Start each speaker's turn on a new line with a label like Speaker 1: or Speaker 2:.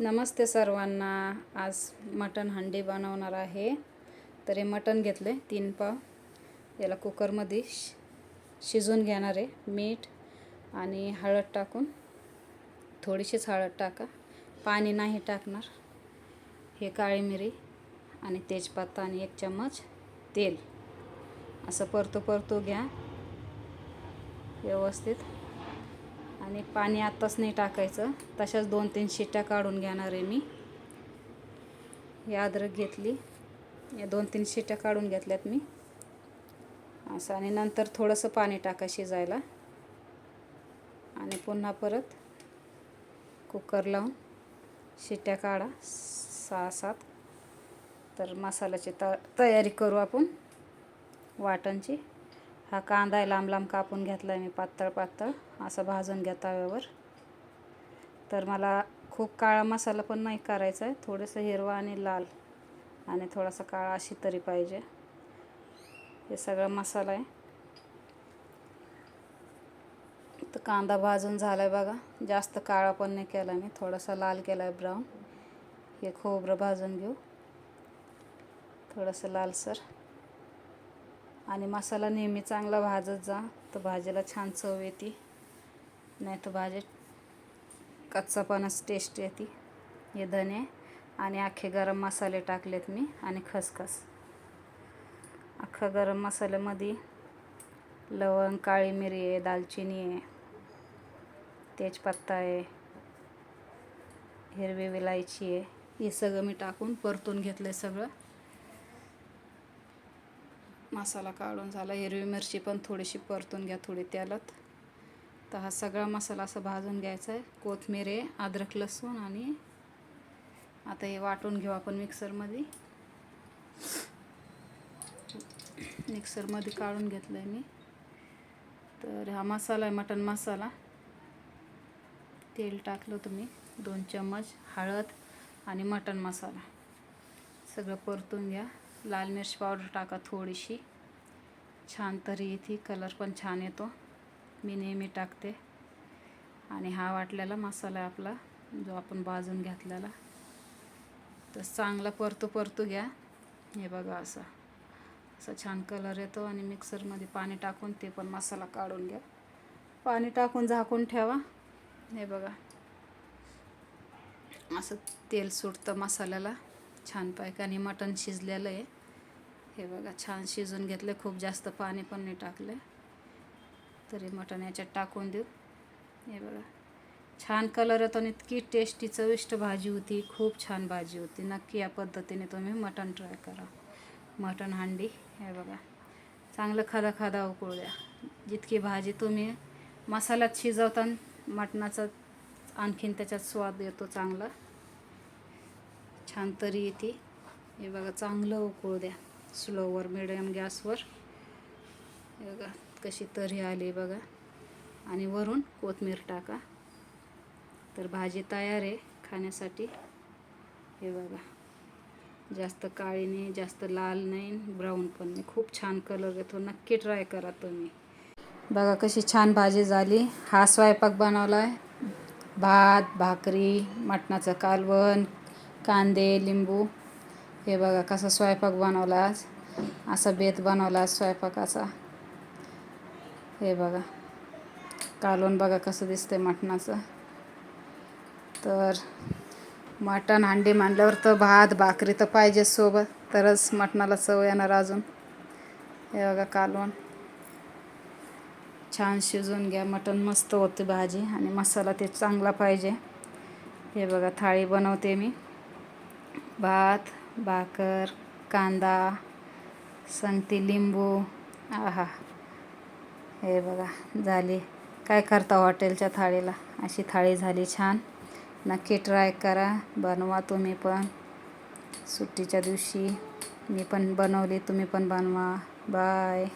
Speaker 1: नमस्ते सर्वांना. आज मटण हंडी बनवणार आहे. तर हे मटण आहे तीन पाव. याला कुकरमध्ये शि शिजवून घेणार आहे मीठ आणि हळद टाकून. थोडीशीच हळद टाका. पाणी नाही टाकणार. हे काळी मिरी आणि तेजपत्ता आणि एक चम्मच तेल. असं परतो परतो घ्या. व्यवस्थित. आणि पाणी आत्ताच नाही टाकायचं. तशाच दोन तीन शिट्ट्या काढून घेणार आहे मी. ही अद्रक घेतली. या दोन तीन शिट्ट्या काढून घेतल्यात मी. असं आणि नंतर थोडंसं पाणी टाका शिजायला. आणि पुन्हा परत कुकर लावून शिट्ट्या काढा. सहा सात तर मसाल्याची त तयारी करू आपण. वाटणची. हा कांदा आहे लांब लांब कापून घेतला आहे मी पातळ पातळ. असं भाजून घ्या तव्यावर. तर मला खूप काळा मसाला पण नाही करायचा आहे थोडंसं हिरवा आणि लाल. आणि थोडासा काळा अशी तरी पाहिजे. हे सगळा मसाला आहे. तर कांदा भाजून झाला आहे बघा. जास्त काळा पण नाही केला मी थोडासा लाल केला आहे ब्राऊन. हे खोबरं भाजून घेऊ. थोडंसं लालसर. आणि मसाला नेहमी चांगला भाजत जा तर भाजीला छान चव येते. नाही तर भाजी कच्चापणाच टेस्ट येते. हे धने आणि अख्खे गरम मसाले टाकलेत मी आणि खसखस. अख्खा गरम मसाल्यामध्ये लवंग काळी मिरी आहे दालचिनी आहे तेजपत्ता आहे हिरवी विलायची आहे. हे सगळं मी टाकून परतून घेतलं आहे सगळं. मसाला काढून झाला हिरवी मिरची पण थोडीशी परतून घ्या थोडी तेलात. तर हा सगळा मसाला असा भाजून घ्यायचा आहे. कोथमीर आहे अद्रक लसूण आणि आता हे वाटून घेऊ आपण मिक्सरमध्ये. मिक्सरमध्ये काढून घेतलं आहे मी. तर हा मसाला आहे मटन मसाला. तेल टाकलं तुम्ही दोन चम्मच हळद आणि मटन मसाला. सगळं परतून घ्या. लाल मिरची पावडर टाका थोडीशी. छान तरी येते कलर पण छान येतो. मी नेहमी टाकते. आणि हा वाटलेला मसाला आपला जो आपण भाजून घेतलेला. तर चांगला परतू परतू घ्या. हे बघा असा. असा छान कलर येतो आणि मिक्सरमध्ये पाणी टाकून ते पण मसाला काढून घ्या. पाणी टाकून झाकून ठेवा. हे बघा. असं तेल सुटतं मसाल्याला. छान पाय मटण शिजलेलं आहे. हे बघा छान शिजून घेतलं खूप जास्त पाणी पण नाही टाकलं तरी मटण याच्यात टाकून देऊ. हे बघा छान कलर येतो आणि इतकी टेस्टी चविष्ट भाजी होती. खूप छान भाजी होती. नक्की या पद्धतीने तुम्ही मटण ट्राय करा. मटण हांडी हे बघा. चांगलं खादा खादा उकळू द्या. जितकी भाजी तुम्ही मसाल्यात शिजवताना मटणाचा आणखीन त्याच्यात स्वाद येतो चांगला. छान तरी येते. हे बघा चांगलं उकळू द्या. स्लोवर मिडियम गॅसवर हे बघा कशी तरी आली बघा. आणि वरून कोथमीर टाका. तर भाजी तयार आहे खाण्यासाठी. हे बघा. जास्त काळी नाही जास्त लाल नाही ब्राऊन पण नाही. खूप छान कलर येतो नक्की ट्राय करा तुम्ही. बघा कशी छान भाजी झाली. हा स्वयंपाक बनवला आहे भात भाकरी मटणाचं कालवण कांदे लिंबू हे बघा कसा स्वयंपाक बनवला आज असा बेत बनवला आज स्वयंपाकाचा. हे बघा. कालवण बघा कसं दिसतंय मटणाचं. तर मटण हांडी मांडल्यावर तर भात भाकरी तर पाहिजे सोबत तरच मटणाला चव येणार अजून. हे बघा कालवण छान शिजवून घ्या. मटण मस्त होते भाजी आणि मसाला ते चांगला पाहिजे. हे बघा थाळी बनवते मी. भात भाकर कांदा संगती लिंबू आहा. हे बघा झाली. काय करता हॉटेलच्या थाळीला? अशी थाळी झाली छान. नक्की ट्राय करा. बनवा तुम्ही पण. सुट्टीच्या दिवशी मी पण बनवली तुम्ही पण बनवा. बाय.